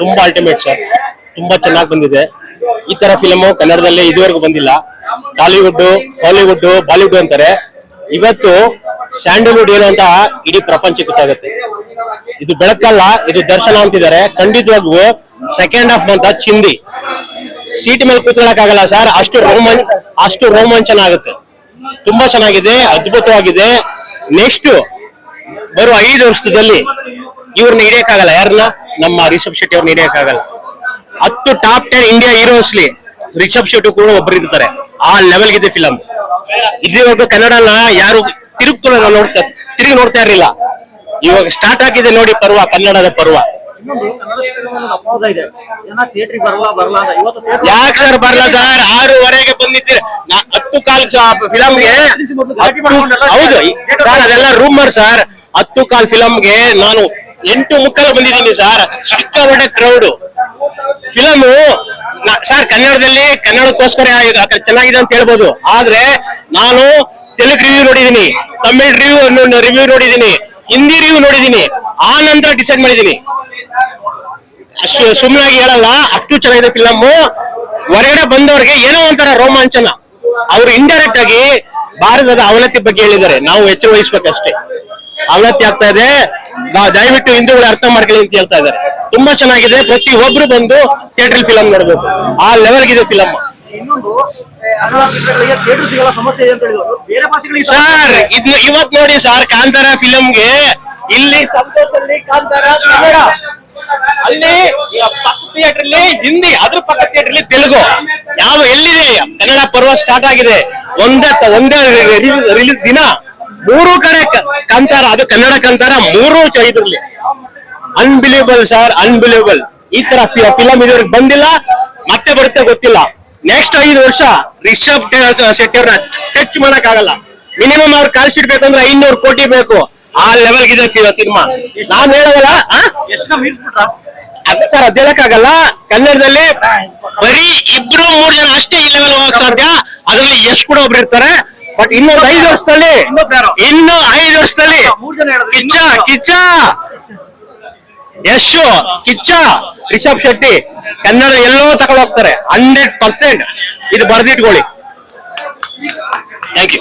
ತುಂಬಾ ultimate sir ತುಂಬಾ ಚೆನ್ನಾಗಿ ಬಂದಿದೆ. ಈ ತರ ಫಿಲಮು ಕನ್ನಡದಲ್ಲಿ ಇದುವರೆಗೂ ಬಂದಿಲ್ಲ. ಟಾಲಿವುಡ್ ಹಾಲಿವುಡ್ ಬಾಲಿವುಡ್ ಅಂತಾರೆ. ಇವತ್ತು ಸ್ಯಾಂಡಲ್ವುಡ್ ಏನು ಅಂತ ಇಡೀ ಪ್ರಪಂಚಕ್ಕೆ ಗೊತ್ತಾಗುತ್ತೆ. ಇದು ಬೆಳಕಲ್ಲ, ಇದು ದರ್ಶನ ಅಂತಿದ್ದಾರೆ. ಖಂಡಿತವಾಗ್ಲೂ ಸೆಕೆಂಡ್ ಹಾಫ್ ಮಂತ್ ಚಿಂದಿ. ಸೀಟ್ ಮೇಲೆ ಆಗಲ್ಲ ಸರ್ ಅಷ್ಟು ರೋಮಾಂಚ ಅಷ್ಟು ರೋಮಾಂಚನ ಆಗುತ್ತೆ. ತುಂಬಾ ಚೆನ್ನಾಗಿದೆ, ಅದ್ಭುತವಾಗಿದೆ. ನೆಕ್ಸ್ಟ್ ಬರುವ ಐದು ವರ್ಷದಲ್ಲಿ ಇವ್ರನ್ನ ಹಿಡಿಯಕ್ಕಾಗಲ್ಲ. ಯಾರನ್ನ ನಮ್ಮ ರಿಷಬ್ ಶೆಟ್ಟಿ ಅವ್ರು ಹಿಡಿಯಕ್ಕಾಗಲ್ಲ. ಹತ್ತು ಟಾಪ್ ಟೆನ್ ಇಂಡಿಯಾ ಹೀರೋಸ್ಲಿ ರಿಷಬ್ ಶೆಟ್ಟಿ ಕೂಡ ಒಬ್ಬರು ಇರ್ತಾರೆ. ಆ ಲೆವೆಲ್ ಇದೆ ಫಿಲಂ ಇಲ್ಲಿವರೆಗೂ ಕನ್ನಡನ ಯಾರು ತಿರುಗ್ತು ನೋಡ್ತಾ ತಿರುಗಿ ನೋಡ್ತಾ ಇರಲಿಲ್ಲ. ಇವಾಗ ಸ್ಟಾರ್ಟ್ ಆಗಿದೆ ನೋಡಿ ಪರ್ವ, ಕನ್ನಡದ ಪರ್ವ. ಯಾಕೆ ಸರ್ ಬರಲ್ಲ ಸರ್ ಆರೂವರೆಗೆ ಬಂದಿದ್ದೀರಿ. ಹತ್ತು ಕಾಲ್ ಫಿಲಮ್ಗೆ ಹೌದು ಸರ್ ಅದೆಲ್ಲ ರೂಮರ್ ಸರ್ ಹತ್ತು ಕಾಲ್ ಫಿಲಮ್ಗೆ ನಾನು ಎಂಟು ಮುಕ್ಕಲು ಬಂದಿದ್ದೀನಿ ಸರ್. ಸಿಕ್ಕಾಪಟ್ಟೆ ಕ್ರೌಡ್ ಫಿಲಮ್ ಸರ್, ಕನ್ನಡದಲ್ಲಿ ಕನ್ನಡಕ್ಕೋಸ್ಕರ ಚೆನ್ನಾಗಿದೆ ಅಂತ ಹೇಳ್ಬೋದು. ಆದ್ರೆ ನಾನು ತೆಲುಗು ರಿವ್ಯೂ ನೋಡಿದೀನಿ ತಮಿಳ್ ರಿವ್ಯೂ ರಿವ್ಯೂ ನೋಡಿದೀನಿ ಹಿಂದಿ ರಿವ್ಯೂ ನೋಡಿದೀನಿ ಆ ನಂತರ ಡಿಸೈಡ್ ಮಾಡಿದೀನಿ ಸುಮ್ಮನಾಗಿ ಹೇಳಲ್ಲ, ಅಷ್ಟು ಚೆನ್ನಾಗಿದೆ ಫಿಲಮ್ ಹೊರಗಡೆ ಬಂದವ್ರಿಗೆ ಏನೋ ಒಂಥರ ರೋಮಾಂಚನ. ಅವ್ರು ಇಂಡೈರೆಕ್ಟ್ ಆಗಿ ಭಾರತದ ಅವನತಿ ಬಗ್ಗೆ ಹೇಳಿದ್ದಾರೆ. ನಾವು ಎಚ್ಚರ ವಹಿಸ್ಬೇಕಷ್ಟೇ ಅವನತಿ ಆಗ್ತಾ ಇದೆ. ದಯವಿಟ್ಟು ಹಿಂದೂಗಳು ಅರ್ಥ ಮಾಡ್ಕೊಳ್ಳಿ ಅಂತ ಹೇಳ್ತಾ ಇದ್ದಾರೆ. ತುಂಬಾ ಚೆನ್ನಾಗಿದೆ. ಪ್ರತಿ ಒಬ್ರು ಬಂದು ಥಿಯೇಟರ್ ಫಿಲಂ ನೋಡ್ಬೇಕು. ಆ ಲೆವೆಲ್ ಫಿಲಂ ಇದೆ ಭಾಷೆಗಳಿಗೆ ಸರ್ ಇದ್ನ ಇವತ್ ನೋಡಿ ಸರ್ ಕಾಂತಾರ ಫಿಲಂಗೆ ಇಲ್ಲಿ ಸಂತೋಷಲ್ಲಿ ಕಾಂತಾರ ಕನ್ನಡ. ಅಲ್ಲಿ ಪಕ್ಕ ಥಿಯೇಟರ್ ಅಲ್ಲಿ ಹಿಂದಿ ಅದ್ರ ಪಕ್ಕ ಥಿಯೇಟರ್ ಅಲ್ಲಿ ತೆಲುಗು. ಯಾವ ಎಲ್ಲಿದೆ? ಕನ್ನಡ ಪರ್ವ ಸ್ಟಾರ್ಟ್ ಆಗಿದೆ. ಒಂದೇ ಒಂದೇ ರಿಲೀಸ್ ದಿನ. ಮೂರು ಕಡೆ ಕಂತಾರ ಅದು ಕನ್ನಡ ಕಂತಾರ ಮೂರು ಇದ್ರಲ್ಲಿ. ಅನ್ಬಿಲೀವಬಲ್ ಸರ್ ಅನ್ಬಿಲೀವಬಲ್ ಈ ತರ ಫಿಲಂ ಇದುವರೆಗೆ ಬಂದಿಲ್ಲ ಮತ್ತೆ ಬರುತ್ತೆ ಗೊತ್ತಿಲ್ಲ. ನೆಕ್ಸ್ಟ್ ಐದು ವರ್ಷ ರಿಷಬ್ ಶೆಟ್ಟಿ ಅವ್ರನ್ನ ಟಚ್ ಮಾಡಕ್ ಆಗಲ್ಲ ಮಿನಿಮಮ್ ಅವ್ರ ಕಾಲ್ ಶೀಟ್ ಬೇಕಂದ್ರೆ ಐನೂರು ಕೋಟಿ ಬೇಕು. ಆ ಲೆವೆಲ್ ಇದೆ ಸಿನಿಮಾ. ನಾನ್ ಹೇಳೋದಲ್ಲ ಮೀರಿಸ್ಬಿಟ್ರ ಅದು ಸರ್ ಅದ್ ಹೇಳಕ್ಕಾಗಲ್ಲ. ಕನ್ನಡದಲ್ಲಿ ಬರೀ ಇಬ್ರು ಮೂರ್ ಜನ ಅಷ್ಟೇ ಈ ಲೆವೆಲ್ ಹೋಗಕ್ ಸಾಧ್ಯ. ಅದ್ರಲ್ಲಿ ಎಷ್ಟು ಕೂಡ ಒಬ್ರು ಇರ್ತಾರೆ. ಬಟ್ ಇನ್ನೊಂದು ಐದು ವರ್ಷದಲ್ಲಿ ಇನ್ನು ಐದು ವರ್ಷದಲ್ಲಿ. ಕಿಚ್ಚ ಕಿಚ್ಚ! ಯಶು ಕಿಚ್ಚ ರಿಷಬ್ ಶೆಟ್ಟಿ ಕನ್ನಡ ಎಲ್ಲೋ ತಗೊಂಡು ಹೋಗ್ತಾರೆ. ಹಂಡ್ರೆಡ್ ಪರ್ಸೆಂಟ್ ಇದು ಬರ್ದಿಟ್ಕೊಳ್ಳಿ. Thank you